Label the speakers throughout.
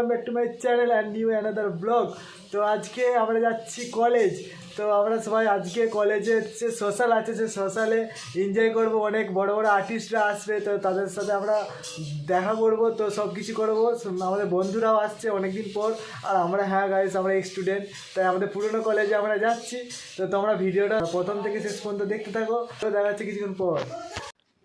Speaker 1: Welcome back to my channel and new another blog তো আজকে আমরা যাচ্ছি কলেজ তো আমরা সবাই আজকে কলেজে যে সোশ্যাল আছে সে সোশ্যালে এনজয় করব। অনেক বড় বড় আর্টিস্টরা আসবে, তো তাদের সাথে আমরা দেখা করব, তো সব কিছু করব আমাদের বন্ধুরাও আসছে অনেক দিন পর। আর আমরা হ্যাঁ গাইস আমরা স্টুডেন্ট তাই আমাদের পুরনো কলেজে আমরা যাচ্ছি। তো তোমরা ভিডিওটা প্রথম থেকে শেষ পর্যন্ত দেখতে থাকো। তো দেখা যাচ্ছে কিছুক্ষণ পর।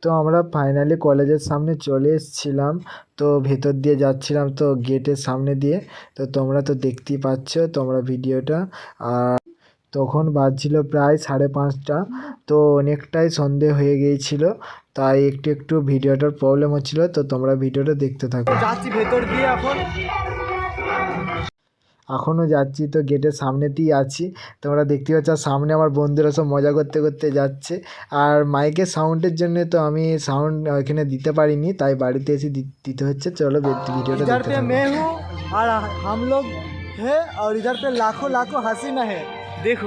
Speaker 1: তো আমরা ফাইনালি কলেজের সামনে চলে এসেছিলাম। তো ভেতর দিয়ে যাচ্ছিলাম তো গেটের সামনে দিয়ে। তো তোমরা তো দেখতেই পাচ্ছ তোমরা ভিডিওটা। আর তখন বাজছিল প্রায় সাড়ে পাঁচটা। তো অনেকটাই সন্ধে হয়ে গিয়েছিল। তাই একটু একটু ভিডিওটার প্রবলেম হচ্ছিল। তো তোমরা ভিডিওটা দেখতে থাকো। যাচ্ছি ভেতর দিয়ে এখন। এখনও যাচ্ছি তো গেটের সামনেতেই আছি তোমরা দেখতে পাচ্ছ আর সামনে আমার বন্ধুরা সব মজা করতে করতে যাচ্ছে আর মাইকের সাউন্ডের জন্য তো আমি সাউন্ড এখানে দিতে পারিনি তাই বাড়িতে এসে দি- দিতে হচ্ছে চলো ভি- ভিডিওটা
Speaker 2: इधर
Speaker 1: দেখতে
Speaker 2: पे
Speaker 1: থাকো।
Speaker 2: मैं हूँ और हम लोग है और इधर पे लाखों लाखों हसीना है देखो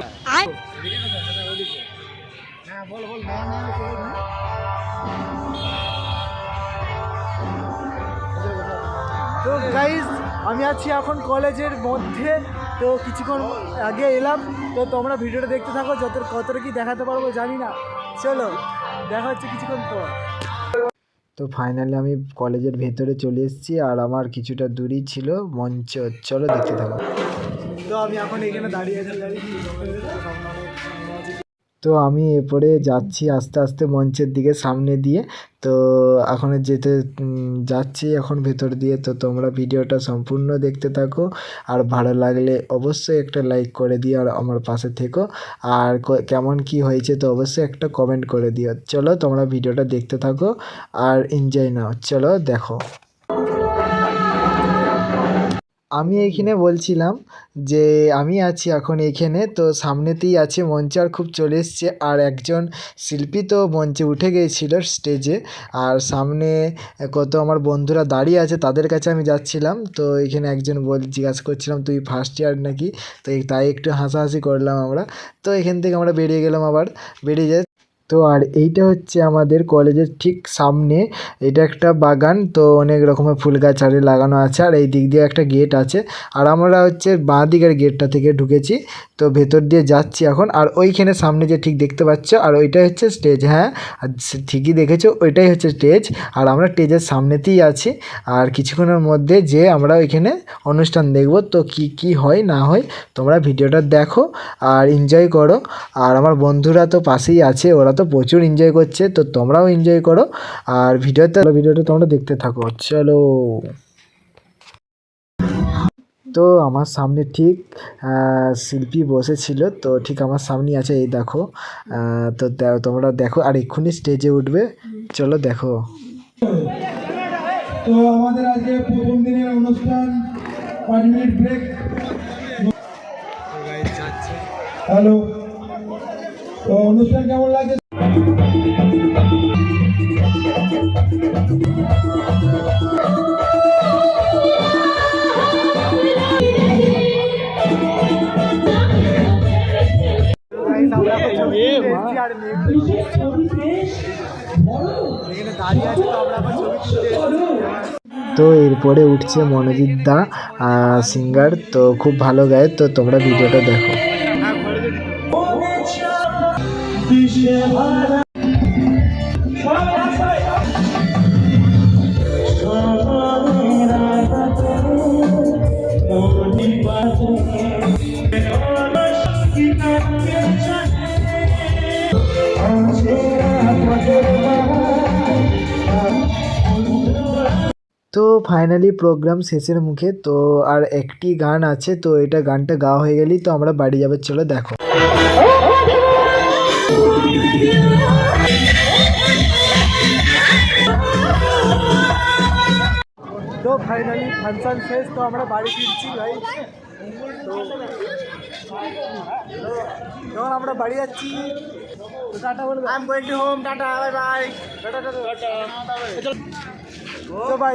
Speaker 2: তো গাইজ আমি আছি এখন কলেজের মধ্যে, তো কিছুক্ষণ আগে এলাম, তো তোমরা ভিডিওটা দেখতে থাকো, যত কতটা কি দেখাতে পারব জানি না। চলো, দেখা হচ্ছে কিছুক্ষণ পর।
Speaker 1: তো ফাইনালি আমি কলেজের ভেতরে চলে এসেছি, আর আমার কিছুটা দূরই ছিল মঞ্চ। চলো দেখতে থাকো।
Speaker 2: তো আমি এখন এখানে দাঁড়িয়ে
Speaker 1: তো আমি এরপরে যাচ্ছি আস্তে আস্তে মঞ্চের দিকে সামনে দিয়ে। তো এখন যেতে যাচ্ছি এখন ভেতর দিয়ে। তো তোমরা ভিডিওটা সম্পূর্ণ দেখতে থাকো। আর ভালো লাগলে অবশ্যই একটা লাইক করে দিও আর আমার পাশে থেকো। আর কেমন কি হয়েছে তো অবশ্যই একটা কমেন্ট করে দিও। চলো তোমরা ভিডিওটা দেখতে থাকো আর এনজয় নাও। চলো দেখো। আমি এইখানে বলছিলাম যে আমি আছি এখন এইখানে তো সামনেতেই আছে মঞ্চ আর খুব চলে এসছে। আর একজন শিল্পী তো মঞ্চে উঠে গিয়েছিল স্টেজে আর সামনে কত আমার বন্ধুরা দাঁড়িয়ে আছে তাদের কাছে আমি যাচ্ছিলাম। তো এখানে একজন বল জিজ্ঞাসা করছিলাম তুই ফার্স্ট ইয়ার নাকি? তো তাই একটু হাসাহাসি করলাম আমরা। তো এখান থেকে আমরা বেরিয়ে গেলাম আবার। বেরিয়ে যাই তো আর এইটা হচ্ছে আমাদের কলেজের ঠিক সামনে। এটা একটা বাগান, তো অনেক রকমের ফুল গাছ আরে লাগানো আছে, আর এই দিক দিয়ে একটা গেট আছে। আর আমরা হচ্ছে বাঁ দিকের গেটটা থেকে ঢুকেছি, তো ভেতর দিয়ে যাচ্ছি এখন। আর ওইখানে সামনে যে ঠিক দেখতে পাচ্ছ, আর ওইটাই হচ্ছে স্টেজ হ্যাঁ? আর ঠিকই দেখেছ, ওইটাই হচ্ছে স্টেজ। আর আমরা স্টেজের সামনেতেই আছি। আর কিছুক্ষণের মধ্যে যে আমরা ওইখানে অনুষ্ঠান দেখব, তো কি কি হয়, না হয় তোমরা ভিডিওটা দেখো আর এনজয় করো। আর আমার বন্ধুরা তো পাশেই আছে, ওরা তো প্রচুর এনজয় করছে তো তোমরাও এনজয় করো। আর ভিডিওতে ভিডিওটা তোমরা দেখতে থাকো। চলো। তো আমার সামনে ঠিক শিল্পী বসেছিল তো ঠিক আমার সামনেই আছে এই দেখো। তো তোমরা দেখো আর এক্ষুনি স্টেজে উঠবে। চলো দেখো।
Speaker 3: তো আমাদের আজকে প্রথম দিনের অনুষ্ঠান পাঁচ মিনিট ব্রেক হ্যালো তো অনুষ্ঠান কেমন লাগছে?
Speaker 2: আর মেয়ে- দাঁড়িয়ে আছে তো আমরা এখন ছবি তুলতে
Speaker 1: তো এরপরে উঠছে মনোজিৎ দা সিঙ্গার তো খুব ভালো গায় তো তোমরা ভিডিওটা দেখো। তো ফাইনালি প্রোগ্রাম শেষের মুখে তো আর একটি গান আছে তো এটা গানটা গাওয়া হয়ে গেলেই তো আমরা বাড়ি যাবে চলো দেখো।
Speaker 2: তো ফাইনালি ফাংশন শেষ তো আমরা বাড়ি ফিরছি ভাই। যখন আমরা বাড়ি যাচ্ছি টাটা বলবে। I am going to home tata bye bye tata টাটা। তো বাই